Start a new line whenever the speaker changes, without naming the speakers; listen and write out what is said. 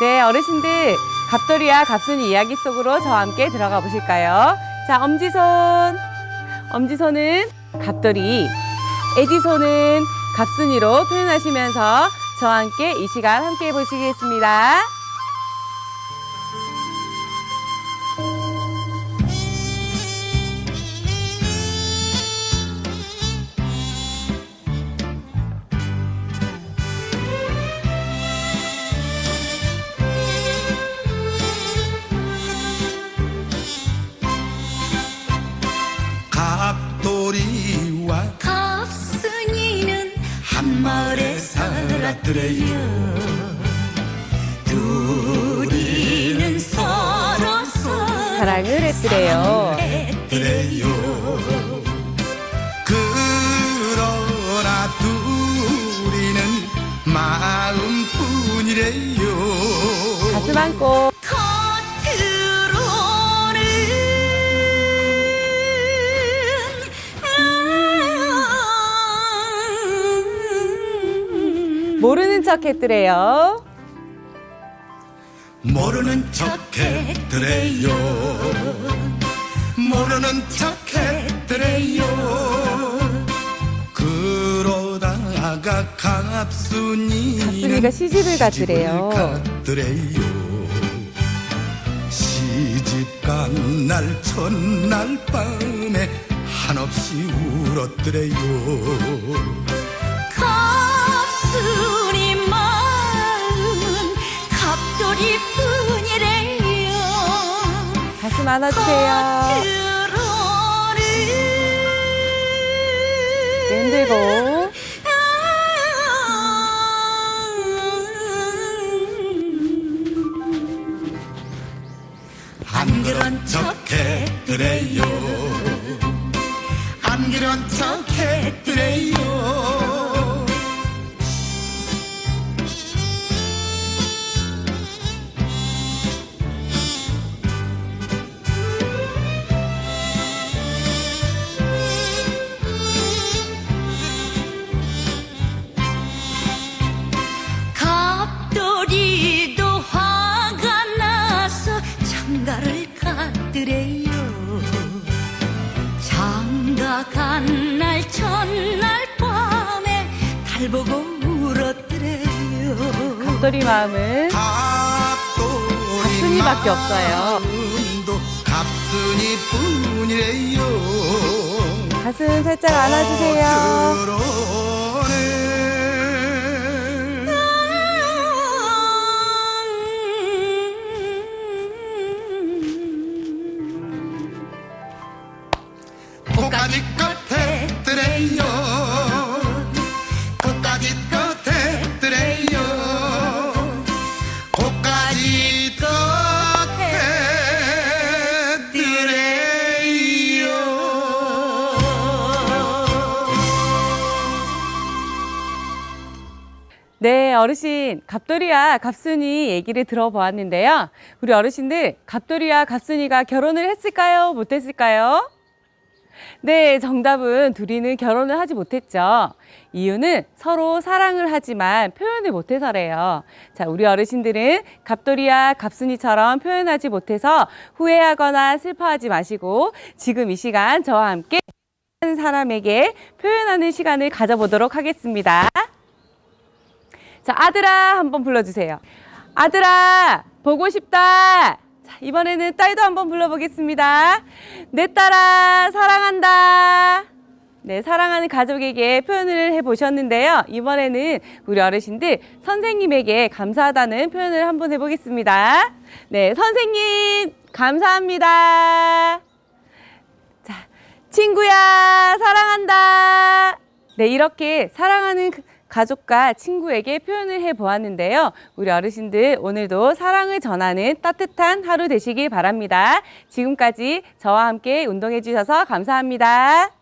네, 어르신들 갑돌이와 갑순이 이야기 속으로 저와 함께 들어가 보실까요? 자, 엄지손. 엄지손은 갑돌이, 애지손은 갑순이로 표현하시면서 저와 함께 이 시간 함께 보시겠습니다.
살았더래요 둘이는
서로
사랑을 했더래요.
그래요. 그러나 둘이는 마음뿐이래요.
가슴 안고 모르는 척 했더래요.
모르는 척 했더래요 모르는 척 했더래요 그러다가 갑순이는
갑순이가 시집을 갔더래요.
갔더래요 시집 간 날 첫날 밤에 한없이 울었더래요
안아주세요. 네, 흔들고.
안 그런 척했더래요 안 그런 척했더래요
장가 간날 첫날 밤에 달 보고 울었더래요
갑돌이 마음은 갑순이밖에 없어요. 가슴 살짝
안아주세요.
네, 어르신, 갑돌이와 갑순이 얘기를 들어보았는데요. 우리 어르신들, 갑돌이와 갑순이가 결혼을 했을까요? 못했을까요? 네, 정답은 둘이는 결혼을 하지 못했죠. 이유는 서로 사랑을 하지만 표현을 못해서래요. 자, 우리 어르신들은 갑돌이와 갑순이처럼 표현하지 못해서 후회하거나 슬퍼하지 마시고 지금 이 시간 저와 함께 한 사람에게 표현하는 시간을 가져보도록 하겠습니다. 자, 아들아 한번 불러주세요. 아들아 보고 싶다. 자, 이번에는 딸도 한번 불러보겠습니다. 내 딸아 사랑한다. 네, 사랑하는 가족에게 표현을 해보셨는데요. 이번에는 우리 어르신들 선생님에게 감사하다는 표현을 한번 해보겠습니다. 네, 선생님 감사합니다. 자, 친구야 사랑한다. 네, 이렇게 사랑하는 그 가족과 친구에게 표현을 해 보았는데요. 우리 어르신들 오늘도 사랑을 전하는 따뜻한 하루 되시길 바랍니다. 지금까지 저와 함께 운동해 주셔서 감사합니다.